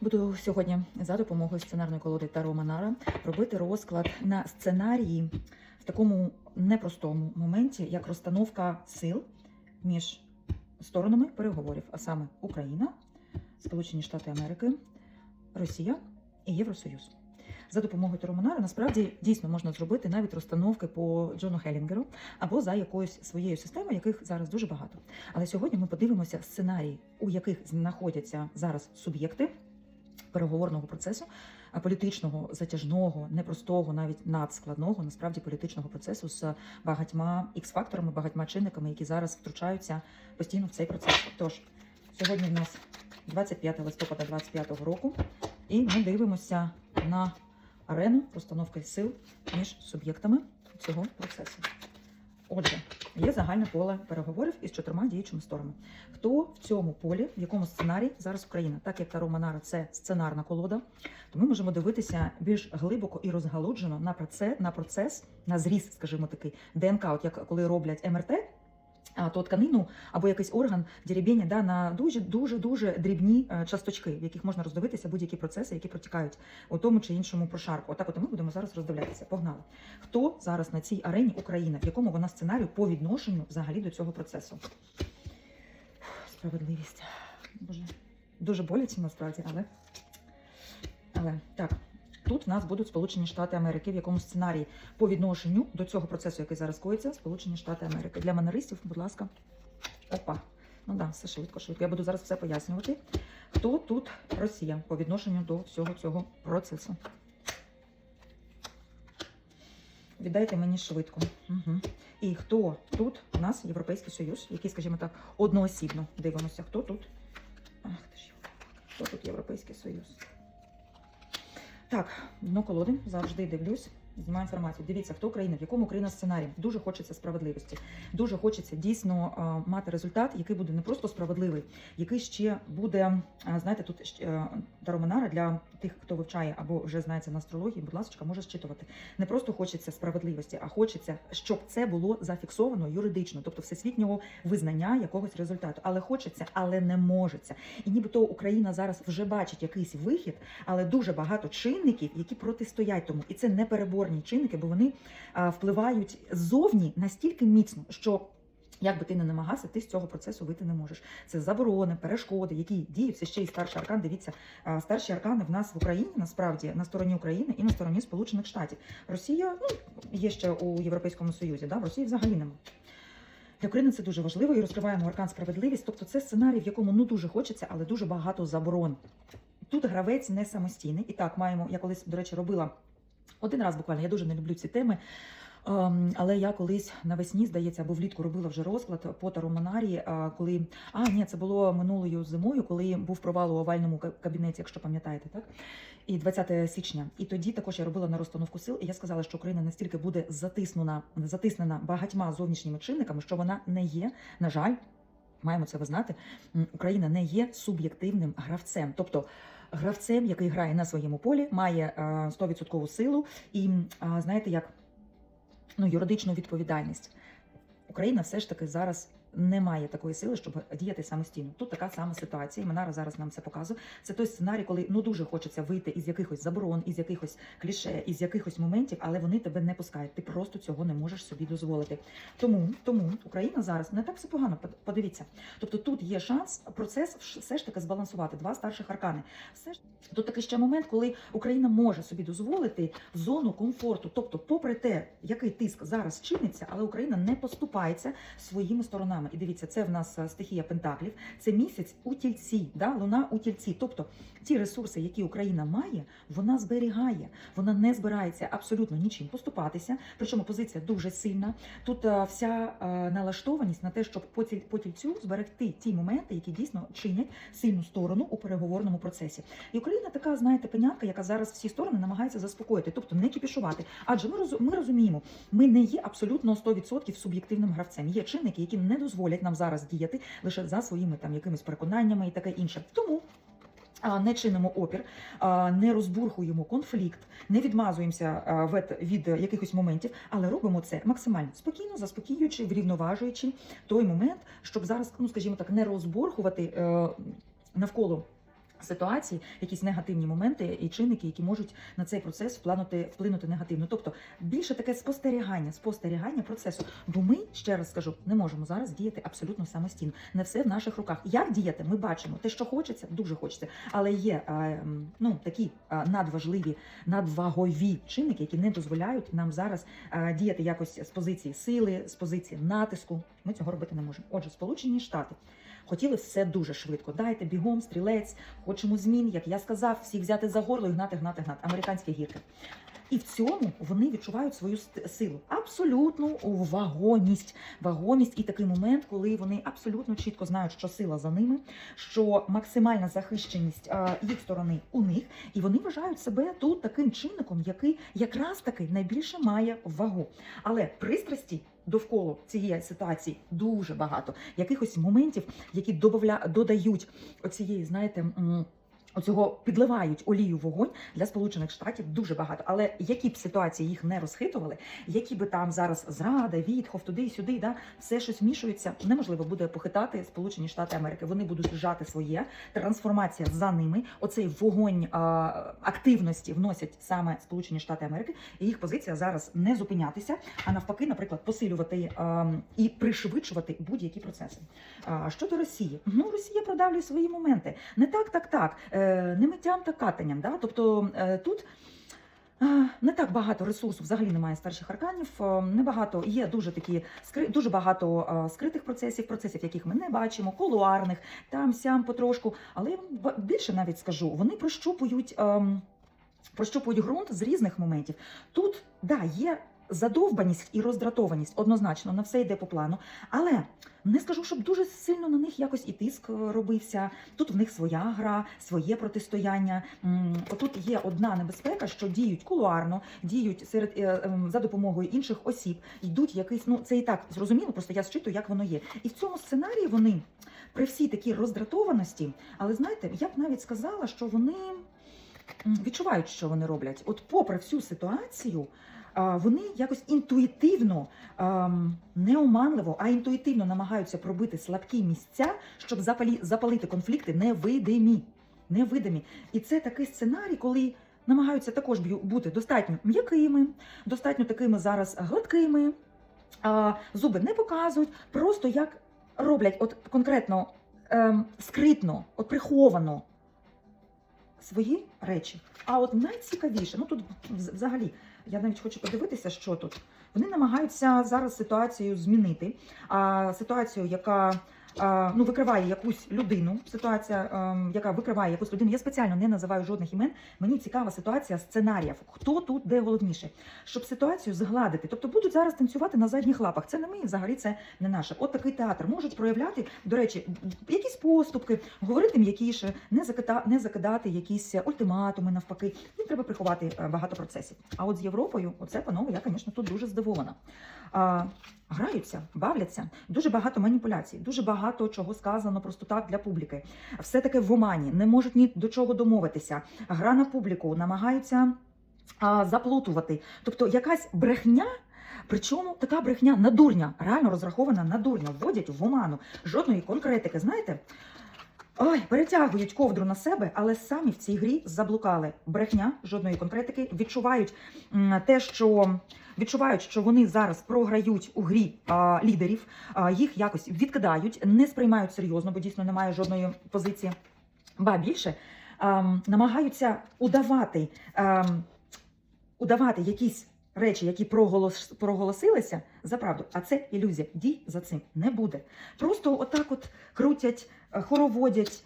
Буду сьогодні за допомогою сценарної колоди Таро Манара робити розклад на сценарії в такому непростому моменті, як розстановка сил між сторонами переговорів, а саме Україна, Сполучені Штати Америки, Росія і Євросоюз. За допомогою Таро насправді дійсно можна зробити навіть розстановки по Джону Хелінгеру або за якоюсь своєю системою, яких зараз дуже багато. Але сьогодні ми подивимося сценарії, у яких знаходяться зараз суб'єкти переговорного процесу, а політичного, затяжного, непростого, навіть надскладного, насправді політичного процесу з багатьма ікс-факторами, багатьма чинниками, які зараз втручаються постійно в цей процес. Тож сьогодні в нас 25 листопада 25 року, і ми дивимося на арену розстановки сил між суб'єктами цього процесу. Отже, є загальне поле переговорів із чотирма діючими сторонами. Хто в цьому полі, в якому сценарії зараз Україна, так як Таро Манара це сценарна колода, то ми можемо дивитися більш глибоко і розгалуджено на процес, на процес, на зріз, скажімо такий, ДНК, от як коли роблять МРТ. То тканину або якийсь орган деребіння да, на дуже дуже дуже дрібні е, часточки, в яких можна роздивитися будь-які процеси, які протікають у тому чи іншому прошарку. Отак, от ми будемо зараз роздивлятися. Погнали. Хто зараз на цій арені Україна, в якому вона сценарію по відношенню взагалі до цього процесу? Справедливість. Боже, дуже боляче насправді, але. Але так. Тут в нас будуть Сполучені Штати Америки, в якому сценарії по відношенню до цього процесу, який зараз коїться, Сполучені Штати Америки. Для манаристів, будь ласка, опа. Ну да, все швидко, швидко. Я буду зараз все пояснювати. Хто тут Росія по відношенню до всього цього процесу? Віддайте мені швидко. Угу. І хто тут у нас Європейський Союз, який, скажімо так, одноосібно дивимося, хто тут? Ах ти ж, хто тут Європейський Союз? Так, дно колоди завжди дивлюсь. Знімаю інформацію. Дивіться, хто Україна, в якому Україна сценарій. Дуже хочеться справедливості. Дуже хочеться дійсно мати результат, який буде не просто справедливий, який ще буде. Знаєте, тут ще, Тароманара для тих, хто вивчає або вже знається на астрології, будь ласка, може зчитувати. Не просто хочеться справедливості, а хочеться, щоб це було зафіксовано юридично, тобто всесвітнього визнання якогось результату. Але хочеться, але не можеться. І нібито Україна зараз вже бачить якийсь вихід, але дуже багато чинників, які протистоять тому, і це не переборні чинники, бо вони а, впливають ззовні настільки міцно, що. Як би ти не намагався, ти з цього процесу вийти не можеш. Це заборони, перешкоди, які діють. Це ще й старший аркан. Дивіться, старші аркани в нас в Україні насправді на стороні України і на стороні Сполучених Штатів. Росія ну є ще у Європейському Союзі. Да? В Росії взагалі немає. Для України це дуже важливо і розкриваємо аркан справедливість. Тобто це сценарій, в якому ну дуже хочеться, але дуже багато заборон. Тут гравець не самостійний. І так маємо. Я колись, до речі, робила один раз буквально. Я дуже не люблю ці теми. Ем, але я колись навесні, здається, або влітку робила вже розклад по Таромонарі, коли а ні, це було минулою зимою, коли був провал у овальному кабінеті, якщо пам'ятаєте, так і 20 січня. І тоді також я робила на розстановку сил, і я сказала, що Україна настільки буде затиснена, затиснена багатьма зовнішніми чинниками, що вона не є, на жаль, маємо це визнати. Україна не є суб'єктивним гравцем, тобто. Гравцем, який грає на своєму полі, має стовідсоткову 100% силу і знаєте, як ну, юридичну відповідальність. Україна все ж таки зараз не має такої сили, щоб діяти самостійно. Тут така сама ситуація. і Манара зараз нам це показує. Це той сценарій, коли ну дуже хочеться вийти із якихось заборон, із якихось кліше, із якихось моментів, але вони тебе не пускають. Ти просто цього не можеш собі дозволити. Тому тому Україна зараз не так все погано. Под- Подивіться. Тобто тут є шанс процес все ж таки збалансувати два старших аркани. Все ж тут такий ще момент, коли Україна може собі дозволити зону комфорту. Тобто, попри те, який тиск зараз чиниться, але Україна не поступається своїми сторонами. І дивіться, це в нас е, стихія Пентаклів, це місяць у тільці, да? луна у тільці. Тобто ті ресурси, які Україна має, вона зберігає. Вона не збирається абсолютно нічим поступатися. Причому позиція дуже сильна. Тут е, вся е, налаштованість на те, щоб по, тіль, по тільцю зберегти ті моменти, які дійсно чинять сильну сторону у переговорному процесі. І Україна така, знаєте, пенятка, яка зараз всі сторони намагається заспокоїти, тобто не кіпішувати. Адже ми розуміємо, ми не є абсолютно 100% суб'єктивним гравцем. Є чинники, які не дозволять нам зараз діяти лише за своїми там якимись переконаннями і таке інше. Тому. Не чинимо опір, не розбурхуємо конфлікт, не відмазуємося від якихось моментів, але робимо це максимально спокійно, заспокіюючи, врівноважуючи той момент, щоб зараз, ну скажімо так, не розбурхувати е, навколо Ситуації, якісь негативні моменти і чинники, які можуть на цей процес вплинути, вплинути негативно. Тобто більше таке спостерігання, спостерігання процесу. Бо ми ще раз скажу, не можемо зараз діяти абсолютно самостійно. Не все в наших руках. Як діяти? Ми бачимо те, що хочеться, дуже хочеться, але є е, ну такі е, надважливі, надвагові чинники, які не дозволяють нам зараз е, діяти якось з позиції сили, з позиції натиску. Ми цього робити не можемо. Отже, Сполучені Штати. Хотіли все дуже швидко. Дайте бігом, стрілець, хочемо змін, як я сказав, всіх взяти за горло і гнати, гнати, гнати. Американські гірки. І в цьому вони відчувають свою силу, абсолютну вагомість, вагомість і такий момент, коли вони абсолютно чітко знають, що сила за ними, що максимальна захищеність їх сторони у них, і вони вважають себе тут таким чинником, який якраз таки найбільше має вагу. Але пристрасті довкола цієї ситуації дуже багато якихось моментів, які додають оцієї, знаєте. Оцього підливають олію вогонь для Сполучених Штатів дуже багато. Але які б ситуації їх не розхитували, які би там зараз зрада, відхов, туди сюди, да, все щось вмішується, неможливо буде похитати Сполучені Штати Америки. Вони будуть вжати своє, трансформація за ними. Оцей вогонь а, активності вносять саме Сполучені Штати Америки, і їх позиція зараз не зупинятися, а навпаки, наприклад, посилювати а, і пришвидшувати будь-які процеси. А, щодо Росії, ну Росія продавлює свої моменти. Не так, так, так, не миттям та катанням. Да? Тобто е, тут. е, Не так багато ресурсу взагалі немає старших арканів. е, Небагато є дуже такі дуже багато скритих процесів, процесів, яких ми не бачимо, колуарних, там сям потрошку. Але я вам більше навіть скажу, вони прощупують, ем, прощупують ґрунт з різних моментів. Тут да є задовбаність і роздратованість однозначно на все йде по плану, але не скажу, щоб дуже сильно на них якось і тиск е, робився. Тут в них своя гра, своє протистояння. М, Отут є одна небезпека, що діють кулуарно, діють серед е, ем, за допомогою інших осіб, йдуть якийсь. Ну це і так зрозуміло, просто я зчитую, як воно є. І в цьому сценарії вони при всій такій роздратованості, але знаєте, я б навіть сказала, що вони відчувають, що вони роблять. От, попри всю ситуацію. Вони якось інтуїтивно, ем, не оманливо, а інтуїтивно намагаються пробити слабкі місця, щоб запалити конфлікти невидимі. Невидимі. І це такий сценарій, коли намагаються також бути достатньо м'якими, достатньо такими зараз гладкими, зуби не показують, просто як роблять от конкретно ем, скритно, от приховано свої речі. А от найцікавіше, ну тут взагалі, я навіть хочу подивитися, що тут. Вони намагаються зараз ситуацію змінити. А ситуацію, яка ну, викриває якусь людину, ситуація, ем, яка викриває якусь людину. Я спеціально не називаю жодних імен. Мені цікава ситуація сценаріїв. Хто тут де головніше, щоб ситуацію згладити. Тобто будуть зараз танцювати на задніх лапах. Це не ми, взагалі це не наше. От такий театр можуть проявляти, до речі, якісь поступки, говорити м'якіше, не закида, не закидати якісь ультиматуми. Навпаки, їм треба приховати е, багато процесів. А от з Європою, оце панове, я, звісно, тут дуже здивована. А, граються, бавляться, дуже багато маніпуляцій, дуже багато чого сказано просто так для публіки. Все таки в омані, не можуть ні до чого домовитися. Гра на публіку, намагаються а, заплутувати. Тобто якась брехня. Причому така брехня на дурня, реально розрахована на дурня, вводять в оману. Жодної конкретики, знаєте? Ой, перетягують ковдру на себе, але самі в цій грі заблукали. Брехня, жодної конкретики, відчувають те, що відчувають, що вони зараз програють у грі а, лідерів, а, їх якось відкидають, не сприймають серйозно, бо дійсно немає жодної позиції. Ба більше ам, намагаються удавати, ам, удавати якісь речі, які проголос, проголосилися за правду. А це ілюзія. Дій за цим не буде. Просто отак от крутять, е, хороводять.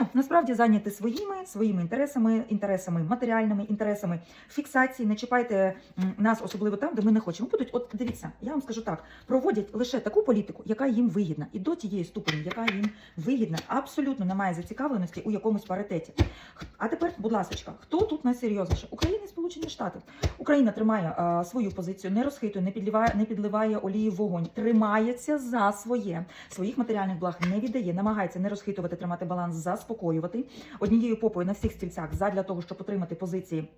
Ні, насправді зайняті своїми своїми інтересами, інтересами матеріальними, інтересами фіксації. Не чіпайте нас, особливо там, де ми не хочемо. Будуть, от дивіться, я вам скажу так: проводять лише таку політику, яка їм вигідна, і до тієї ступені, яка їм вигідна, абсолютно немає зацікавленості у якомусь паритеті. А тепер, будь ласка, хто тут найсерйозніше? Україна Сполучені Штати. Україна тримає а, свою позицію, не розхитує, не підливає, не підливає олії вогонь, тримається за своє, своїх матеріальних благ не віддає, намагається не розхитувати, тримати баланс, заспокоювати однією попою на всіх стільцях задля того, щоб отримати позиції.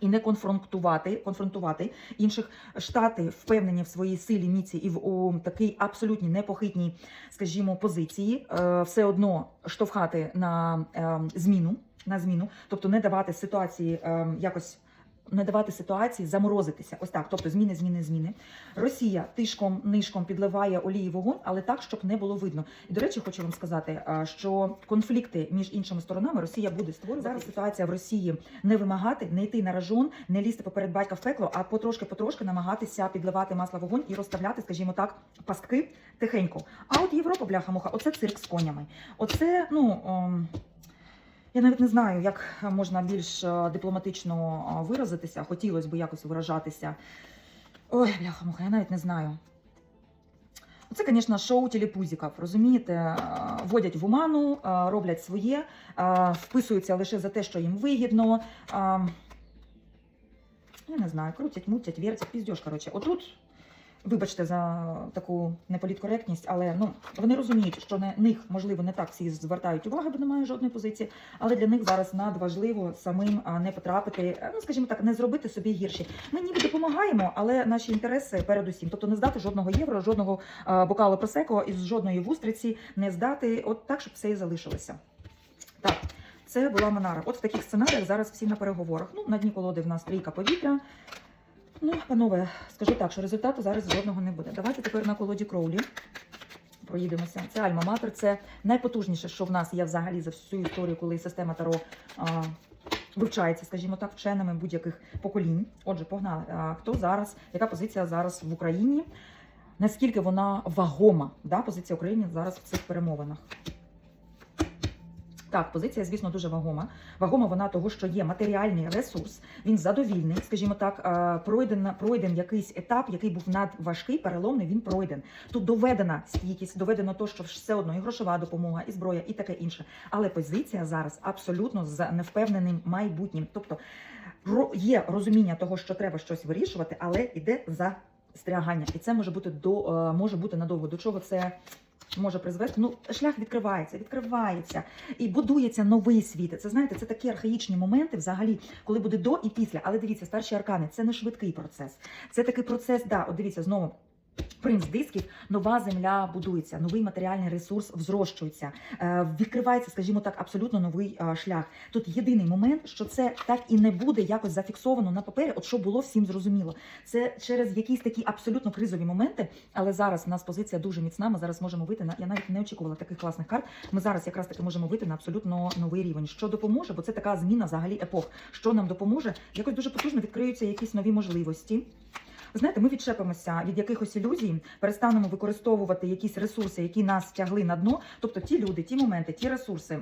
І не конфронтувати, конфронтувати інших штати впевнені в своїй силі, міці і в у, такій абсолютній непохитній, скажімо, позиції, е, все одно штовхати на е, зміну на зміну, тобто не давати ситуації ем, якось. Не давати ситуації заморозитися, ось так. Тобто зміни, зміни, зміни. Росія тишком нишком підливає олії вогонь, але так, щоб не було видно. І до речі, хочу вам сказати, що конфлікти між іншими сторонами Росія буде створювати. Зараз ситуація в Росії не вимагати, не йти на ражон, не лізти поперед батька в пекло, а потрошки-потрошки намагатися підливати масло вогонь і розставляти, скажімо так, пастки тихенько. А от Європа, бляха-муха, оце цирк з конями. Оце, ну. ем, я навіть не знаю, як можна більш е, дипломатично е, виразитися. Хотілося б якось виражатися. Ой, бляха-муха, я навіть не знаю. Це, звісно, шоу телепузиків, розумієте? Е, Водять в оману, е, роблять своє, е, вписуються лише за те, що їм вигідно. Е, Я не знаю, крутять, мутять, вертять, піздьош, коротше. Отут, вибачте за таку неполіткоректність, але ну, вони розуміють, що на них, можливо, не так всі звертають увагу, бо немає жодної позиції, але для них зараз надважливо самим не потрапити, е, ну, скажімо так, не зробити собі гірші. Ми ніби допомагаємо, але наші інтереси передусім. Тобто не здати жодного євро, жодного а, бокалу просеко із жодної вустриці, не здати, от так, щоб все і залишилося. Так. Це була Монара. От в таких сценаріях зараз всі на переговорах. Ну, на дні колоди в нас трійка повітря. Ну, панове, скажу так, що результату зараз жодного не буде. Давайте тепер на колоді Кроулі проїдемося. Це Альма-Матер, це найпотужніше, що в нас є взагалі за всю історію, коли система Таро а, вивчається, скажімо так, вченими будь-яких поколінь. Отже, погнали. А, хто зараз, яка позиція зараз в Україні? Наскільки вона вагома? Да, позиція України зараз в цих перемовинах? Так, позиція, звісно, дуже вагома. Вагома вона того, що є матеріальний ресурс, він задовільний, скажімо так, а, пройден, пройден якийсь етап, який був надважкий, переломний, він пройден. Тут доведена стійкість, доведено то, що все одно і грошова допомога, і зброя, і таке інше. Але позиція зараз абсолютно з невпевненим майбутнім. Тобто є розуміння того, що треба щось вирішувати, але іде застрягання. І це може бути до е, може бути надовго. До чого це? Може призвести, ну шлях відкривається, відкривається і будується новий світ. Це знаєте, це такі архаїчні моменти, взагалі, коли буде до і після. Але дивіться, старші аркани це не швидкий процес. Це такий процес, да, от дивіться знову. Принц дисків, нова земля будується, новий матеріальний ресурс взрощується, е, відкривається, скажімо так, абсолютно новий е, шлях. Тут єдиний момент, що це так і не буде якось зафіксовано на папері, от що було всім зрозуміло. Це через якісь такі абсолютно кризові моменти, але зараз у нас позиція дуже міцна. Ми зараз можемо вийти на я навіть не очікувала таких класних карт. Ми зараз якраз таки можемо вийти на абсолютно новий рівень. Що допоможе, бо це така зміна взагалі епох. Що нам допоможе? Якось дуже потужно відкриються якісь нові можливості. Знаєте, ми відчепимося від якихось ілюзій, перестанемо використовувати якісь ресурси, які нас тягли на дно. Тобто ті люди, ті моменти, ті ресурси.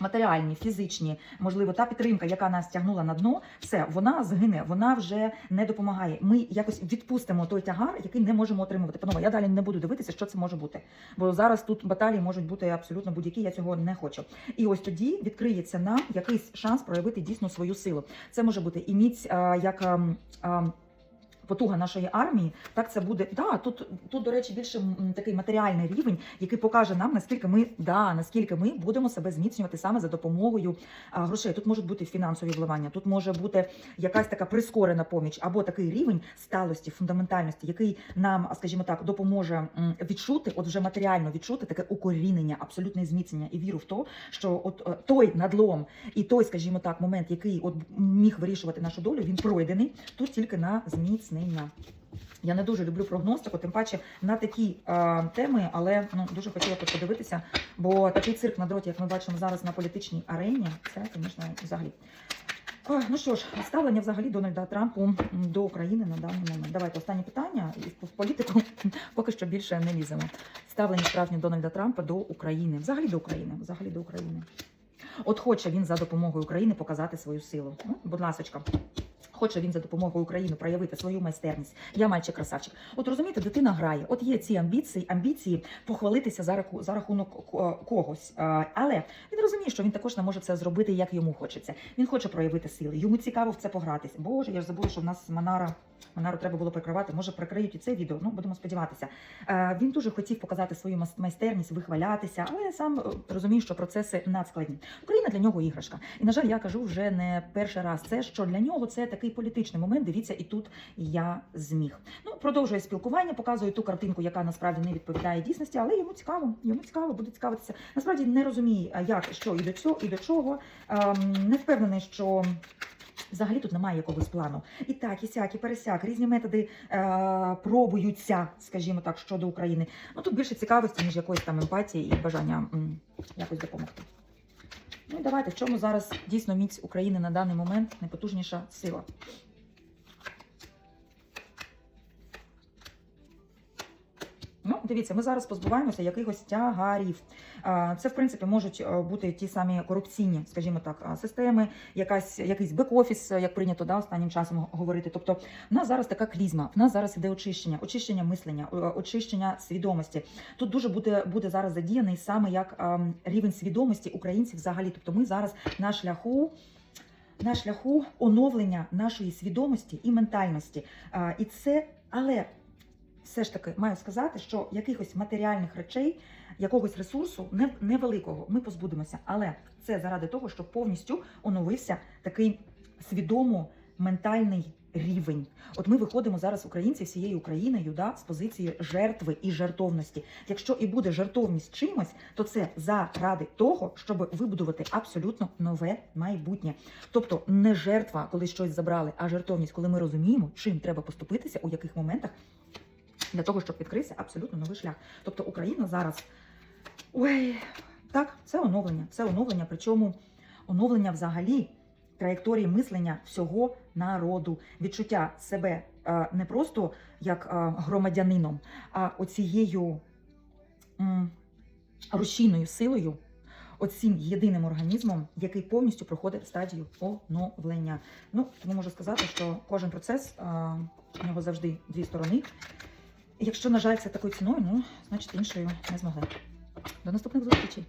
Матеріальні, фізичні, можливо, та підтримка, яка нас тягнула на дно, все вона згине, вона вже не допомагає. Ми якось відпустимо той тягар, який не можемо отримувати. Панове, я далі не буду дивитися, що це може бути. Бо зараз тут баталії можуть бути абсолютно будь-які. Я цього не хочу. І ось тоді відкриється нам якийсь шанс проявити дійсно свою силу. Це може бути і міць, як. Потуга нашої армії, так це буде. Да, тут, тут, до речі, більше такий матеріальний рівень, який покаже нам, наскільки ми да, наскільки ми будемо себе зміцнювати саме за допомогою а, грошей. Тут можуть бути фінансові вливання, тут може бути якась така прискорена поміч, або такий рівень сталості, фундаментальності, який нам, скажімо так, допоможе відчути, от вже матеріально відчути таке укорінення, абсолютне зміцнення і віру в то, що от е, той надлом і той, скажімо так, момент, який от міг вирішувати нашу долю, він пройдений тут тільки на зміцнення. Я не дуже люблю прогностику, тим паче на такі е, теми, але ну дуже хотіла подивитися, бо такий цирк на дроті, як ми бачимо зараз на політичній арені, це, звісно, взагалі. Ой, ну що ж, ставлення взагалі Дональда Трампу до України на даний момент. Давайте останнє питання, і в- політику поки що більше не ліземо. Ставлення справжнє Дональда Трампа до України, взагалі до України, взагалі до України. От хоче він за допомогою України показати свою силу. Ну, будь ласочка. Хоче він за допомогою України проявити свою майстерність. Я мальчик красавчик. От розумієте, дитина грає. От є ці амбіції, амбіції похвалитися за раку за рахунок когось. Але він розуміє, що він також не може це зробити, як йому хочеться. Він хоче проявити сили. Йому цікаво в це погратися. Боже, я ж забула, що в нас Манара. Манару треба було прикривати. Може, прикриють і це відео. Ну будемо сподіватися. Е, Він дуже хотів показати свою майстерність, вихвалятися, але сам е, розуміє, що процеси надскладні. Україна для нього іграшка. І на жаль, я кажу вже не перший раз. Це що для нього це такий такий політичний момент. Дивіться, і тут я зміг. Ну, продовжує спілкування, показує ту картинку, яка насправді не відповідає дійсності, але йому цікаво, йому цікаво, буде цікавитися. Насправді не розуміє, як, що і до цього, і до чого. Ем, не впевнений, що. Взагалі тут немає якогось плану. І так, і сяк, і пересяк, різні методи е, пробуються, скажімо так, щодо України. Ну тут більше цікавості, ніж якоїсь там емпатії і бажання м, якось допомогти. Ну і давайте, в чому зараз дійсно міць України на даний момент найпотужніша сила. Дивіться, ми зараз позбуваємося якихось тягарів. Це, в принципі, можуть е, бути ті самі корупційні, скажімо так, системи, якась, якийсь бек-офіс, як прийнято да, останнім часом говорити. Тобто, в нас зараз така клізма, в нас зараз іде очищення, очищення мислення, е, очищення свідомості. Тут дуже буде, буде зараз задіяний саме як рівень свідомості українців взагалі. Тобто, ми зараз на шляху. На шляху оновлення нашої свідомості і ментальності. І це, але все ж таки маю сказати, що якихось матеріальних речей, якогось ресурсу невеликого ми позбудемося. Але це заради того, щоб повністю оновився такий свідомо ментальний рівень. От ми виходимо зараз, українці, всією Україною, да, з позиції жертви і жертовності. Якщо і буде жертовність чимось, то це заради того, щоб вибудувати абсолютно нове майбутнє. Тобто не жертва, коли щось забрали, а жертовність, коли ми розуміємо, чим треба поступитися, у яких моментах для того, щоб відкрився абсолютно новий шлях. Тобто Україна зараз. Ой, так, це оновлення. Це оновлення, причому оновлення взагалі траєкторії мислення всього народу, відчуття себе е, не просто як е, громадянином, а оцією рушійною силою. Оцім єдиним організмом, який повністю проходить стадію оновлення. Ну, тому можу сказати, що кожен процес у нього завжди дві сторони. Якщо, на жаль, це такою ціною, ну, значить іншою не змогли. До наступних зустрічей!